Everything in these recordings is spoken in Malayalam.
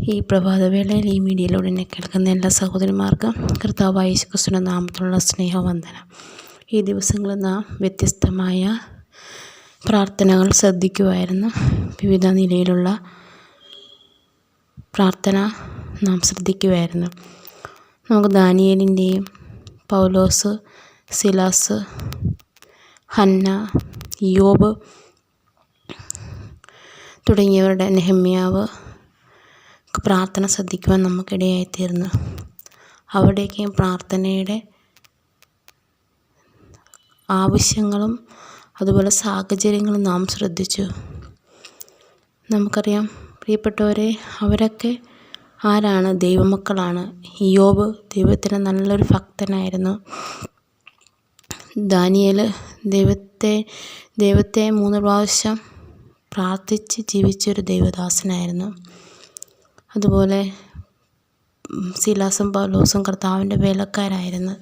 ഈ പ്രഭാതവേളയിൽ ഈ മീഡിയയിലൂടെ എന്നെ കേൾക്കുന്ന എല്ലാ സഹോദരിമാർക്കും കർത്താവായ യേശുക്രിസ്തുവിന്റെ നാമത്തിലുള്ള സ്നേഹവന്ദനം. ഈ ദിവസങ്ങളിൽ നാം വ്യത്യസ്തമായ പ്രാർത്ഥനകൾ ശ്രദ്ധിക്കുമായിരുന്നു വിവിധ നിലയിലുള്ള പ്രാർത്ഥന നാം ശ്രദ്ധിക്കുമായിരുന്നു നമുക്ക് ദാനിയേലിന്റെയും പൗലോസ് സിലാസ് ഹന്ന യോബ് തുടങ്ങിയവരുടെ നെഹമ്യാവ് പ്രാർത്ഥന ശ്രദ്ധിക്കുവാൻ നമുക്കിടയായിത്തീർന്നു. അവിടേക്ക് പ്രാർത്ഥനയുടെ ആവശ്യങ്ങളും അതുപോലെ സാഹചര്യങ്ങളും നാം ശ്രദ്ധിച്ചു. നമുക്കറിയാം പ്രിയപ്പെട്ടവരെ അവരൊക്കെ ആരാണ്? ദൈവമക്കളാണ്. യോബ് ദൈവത്തിന് നല്ലൊരു ഭക്തനായിരുന്നു. ദാനിയൽ ദൈവത്തെ ദൈവത്തെ മൂന്ന് പ്രാവശ്യം പ്രാർത്ഥിച്ച് ജീവിച്ചൊരു ദൈവദാസനായിരുന്നു. അതുപോലെ സീലാസും പൗലോസും കർത്താവിന്റെ വേലക്കാരായിരുന്നു.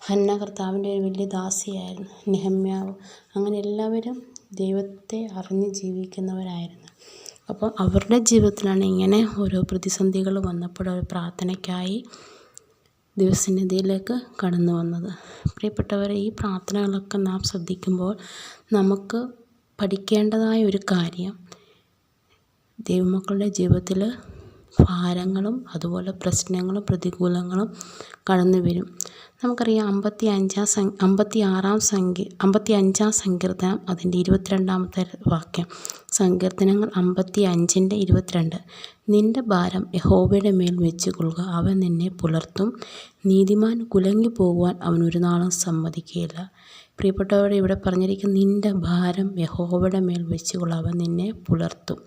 ഹന്ന കർത്താവിന്റെ ഒരു വലിയ ദാസിയായിരുന്നു. നെഹമ്യാവ്. അങ്ങനെ എല്ലാവരും ദൈവത്തെ അറിഞ്ഞ് ജീവിക്കുന്നവരായിരുന്നു. അപ്പോൾ അവരുടെ ജീവിതത്തിലാണ് ഇങ്ങനെ ഓരോ പ്രതിസന്ധികൾ വന്നപ്പോൾ അവർ പ്രാർത്ഥനയ്ക്കായി ദിവസനിധിയിലേക്ക് കടന്നു വന്നത്. പ്രിയപ്പെട്ടവരെ ഈ പ്രാർത്ഥനകളൊക്കെ നാം ശ്രദ്ധിക്കുമ്പോൾ നമുക്ക് പഠിക്കേണ്ടതായ ഒരു കാര്യം ദൈവമക്കളുടെ ജീവിതത്തിൽ ഭാരങ്ങളും അതുപോലെ പ്രശ്നങ്ങളും പ്രതികൂലങ്ങളും കടന്നു വരും. നമുക്കറിയാം അമ്പത്തി അഞ്ചാം സം അമ്പത്തി ആറാം സംഖ്യ അമ്പത്തി അഞ്ചാം സങ്കീർത്തനം അതിന്റെ ഇരുപത്തിരണ്ടാമത്തെ വാക്യം. സങ്കീർത്തനങ്ങൾ അമ്പത്തി അഞ്ചിന്റെ ഇരുപത്തിരണ്ട്. നിന്റെ ഭാരം യഹോബയുടെ മേൽ വെച്ച് കൊള്ളുക അവൻ നിന്നെ പുലർത്തും. നീതിമാൻ കുലങ്ങി പോകുവാൻ അവൻ ഒരു നാളും സമ്മതിക്കുകയില്ല. പ്രിയപ്പെട്ടവരെ ഇവിടെ പറഞ്ഞിരിക്കുന്ന നിന്റെ ഭാരം യഹോവയുടെ മേൽ വെച്ചുകൊള്ളു അവൻ നിന്നെ പുലർത്തും.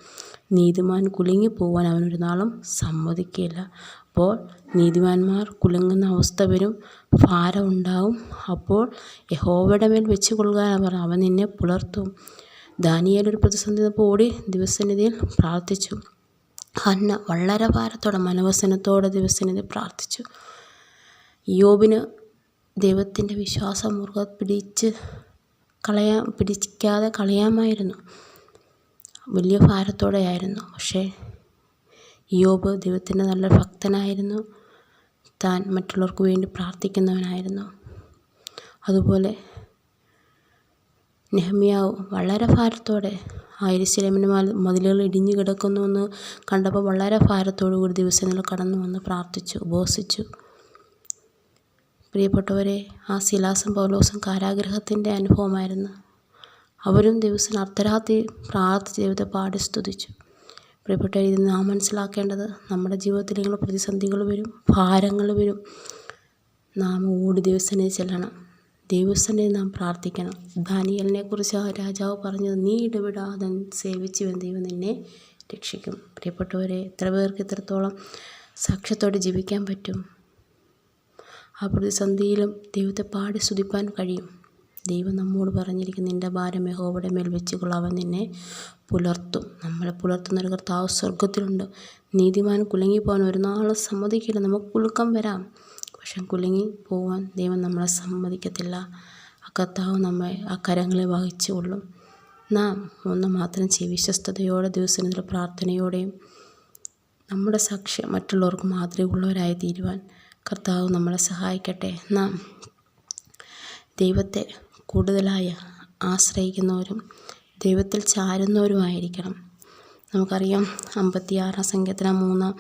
നീതിമാൻ കുലുങ്ങിപ്പോവാൻ അവനൊരു നാളും സമ്മതിക്കില്ല അപ്പോൾ നീതിമാന്മാർ കുലുങ്ങുന്ന അവസ്ഥ വരും ഭാരം ഉണ്ടാവും. അപ്പോൾ യഹോവയുടെ മേൽ വെച്ച് കൊള്ളുക പറഞ്ഞു അവൻ നിന്നെ പുലർത്തും. ദാനിയേലൊരു പ്രതിസന്ധി ഓടി ദിവസനിധിയിൽ പ്രാർത്ഥിച്ചു. ഹന്ന വളരെ ഭാരത്തോടെ മനവസനത്തോടെ ദിവസനിധി പ്രാർത്ഥിച്ചു. യോബിന് ദൈവത്തിന്റെ വിശ്വാസം മുറുകെ പിടിച്ച് കളയാൻ പിടിക്കാതെ കളയാമായിരുന്നു. വലിയ ഭാരത്തോടെയായിരുന്നു. പക്ഷേ യോബ് ദൈവത്തിന്റെ നല്ല ഭക്തനായിരുന്നു. താൻ മറ്റുള്ളവർക്ക് വേണ്ടി പ്രാർത്ഥിക്കുന്നവനായിരുന്നു. അതുപോലെ നെഹമ്യാവ് വളരെ ഭാരത്തോടെ ആയിരശിലമിന് മതിലുകൾ ഇടിഞ്ഞു കിടക്കുന്നു എന്ന് കണ്ടപ്പോൾ വളരെ ഭാരത്തോടു കൂടി ദിവസങ്ങൾ കടന്നു വന്ന് പ്രാർത്ഥിച്ചു ഉപവസിച്ചു. പ്രിയപ്പെട്ടവരെ ആ ശിലാസം പൗലോസും കാരാഗ്രഹത്തിന്റെ അനുഭവമായിരുന്നു. അവരും ദിവസം അർദ്ധരാത്രി പ്രാർത്ഥിച്ച് ദൈവത്തെ പാടി സ്തുതിച്ചു. പ്രിയപ്പെട്ട ഇത് നാം മനസ്സിലാക്കേണ്ടത് നമ്മുടെ ജീവിതത്തിൽ ഇങ്ങനെ പ്രതിസന്ധികൾ വരും ഭാരങ്ങൾ വരും. നാം ഓടി ദിവസനെ ചെല്ലണം. ദിവസനെ നാം പ്രാർത്ഥിക്കണം. ദാനിയലിനെ കുറിച്ച് രാജാവ് പറഞ്ഞത് നീ ഇടപെടാതെ സേവിച്ചു ദൈവം നിന്നെ രക്ഷിക്കും. പ്രിയപ്പെട്ടവരെ എത്ര പേർക്ക് ഇത്രത്തോളം സാക്ഷ്യത്തോടെ ജീവിക്കാൻ പറ്റും? ആ പ്രതിസന്ധിയിലും ദൈവത്തെ പാടി സ്തുതിപ്പാൻ കഴിയും. ദൈവം നമ്മോട് പറഞ്ഞിരിക്കുന്ന നിന്റെ ഭാരം യഹോവയുടെ മേൽ വെച്ചുകൊള്ള അവൻ നിന്നെ പുലർത്തും. നമ്മളെ പുലർത്തുന്ന ഒരു കർത്താവ് സ്വർഗത്തിലുണ്ട് നീതിമാൻ കുലുങ്ങിപ്പോകാൻ ഒരു നാളും സമ്മതിക്കില്ല. നമുക്ക് കുലുക്കം വരാം. പക്ഷെ കുലുങ്ങി പോകാൻ ദൈവം നമ്മളെ സമ്മതിക്കത്തില്ല. ആ കർത്താവ് നമ്മെ ആ കരങ്ങളെ വഹിച്ചു കൊള്ളും നാം ഒന്ന് മാത്രം വിശ്വസ്തയോടെ ദിവസത്തിന്റെ പ്രാർത്ഥനയോടെയും നമ്മുടെ സാക്ഷ്യം മറ്റുള്ളവർക്ക് മാതൃകയുള്ളവരായി തീരുവാൻ കർത്താവ് നമ്മളെ സഹായിക്കട്ടെ. നാം ദൈവത്തെ കൂടുതലായി ആശ്രയിക്കുന്നവരും ദൈവത്തിൽ ചാരുന്നവരുമായിരിക്കണം. നമുക്കറിയാം അമ്പത്തിയാറാം സംഖ്യത്തിലെ മൂന്നാം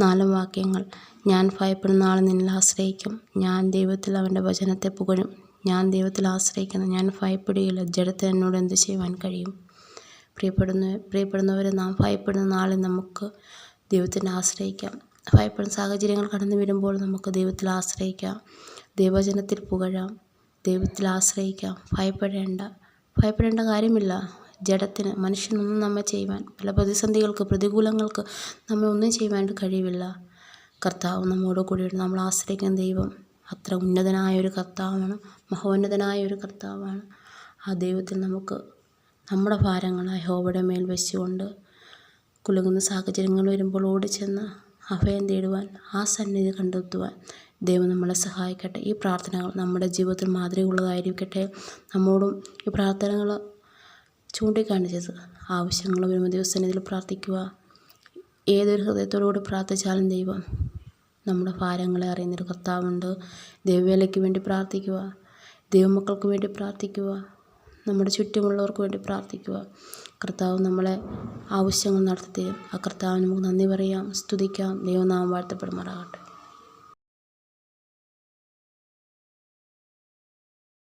നാലും വാക്യങ്ങൾ ഞാൻ ഭയപ്പെടുന്ന ആൾ നിന്നിൽ ആശ്രയിക്കും. ഞാൻ ദൈവത്തിൽ അവന്റെ വചനത്തെ പുകഴും. ഞാൻ ദൈവത്തിൽ ആശ്രയിക്കുന്നു. ഞാൻ ഭയപ്പെടുകയില്ല. ജഡത്തെ എന്നോട് എന്ത് ചെയ്യുവാൻ കഴിയും? പ്രിയപ്പെടുന്ന പ്രിയപ്പെടുന്നവരെ നാം ഭയപ്പെടുന്ന നാളിൽ നമുക്ക് ദൈവത്തിനെ ആശ്രയിക്കാം. ഭയപ്പെടുന്ന സാഹചര്യങ്ങൾ കടന്നു വരുമ്പോൾ നമുക്ക് ദൈവത്തിൽ ആശ്രയിക്കാം. ദൈവജനത്തിൽ പുകഴാം. ദൈവത്തിൽ ആശ്രയിക്കാം. ഭയപ്പെടേണ്ട. ഭയപ്പെടേണ്ട കാര്യമില്ല. ജഡത്തിന് മനുഷ്യനൊന്നും നമ്മെ ചെയ്യുവാൻ പല പ്രതിസന്ധികൾക്ക് പ്രതികൂലങ്ങൾക്ക് നമ്മെ ഒന്നും ചെയ്യുവാൻ കഴിയില്ല കർത്താവ് നമ്മോട് കൂടിയിട്ട് നമ്മൾ ആശ്രയിക്കുന്ന ദൈവം അത്ര ഉന്നതനായ ഒരു കർത്താവാണ്. മഹോന്നതനായ ഒരു കർത്താവാണ്. ആ ദൈവത്തിൽ നമുക്ക് നമ്മുടെ ഭാരങ്ങളായ ഹോബയുടെ മേൽ വെച്ചുകൊണ്ട് കുലുങ്ങുന്ന സാഹചര്യങ്ങൾ വരുമ്പോൾ ഓടിച്ചെന്ന് അഭയം തേടുവാൻ ആ സന്നിധി കണ്ടെത്തുവാൻ ദൈവം നമ്മളെ സഹായിക്കട്ടെ. ഈ പ്രാർത്ഥനകൾ നമ്മുടെ ജീവിതത്തിൽ മാതൃകയുള്ളതായിരിക്കട്ടെ. നമ്മോടും ഈ പ്രാർത്ഥനകൾ ചൂണ്ടിക്കാണിച്ചത്. ആവശ്യങ്ങൾ വരുമ്പോൾ ദൈവസന്നിധിയിൽ പ്രാർത്ഥിക്കുക. ഏതൊരു ഹൃദയത്തോടുകൂടി പ്രാർത്ഥിച്ചാലും ദൈവം നമ്മുടെ ഭാരങ്ങളെ അറിയുന്നൊരു കർത്താവുണ്ട്. ദൈവവേലയ്ക്ക് വേണ്ടി പ്രാർത്ഥിക്കുക. ദൈവമക്കൾക്ക് വേണ്ടി പ്രാർത്ഥിക്കുക. നമ്മുടെ ചുറ്റുമുള്ളവർക്ക് വേണ്ടി പ്രാർത്ഥിക്കുക. കർത്താവ് നമ്മളെ ആവശ്യങ്ങൾ നടത്തി ആ കർത്താവിന് നമുക്ക് നന്ദി പറയാം. സ്തുതിക്കാം. ദൈവനാമം വാഴ്ത്തപ്പെടുമാറാകട്ടെ.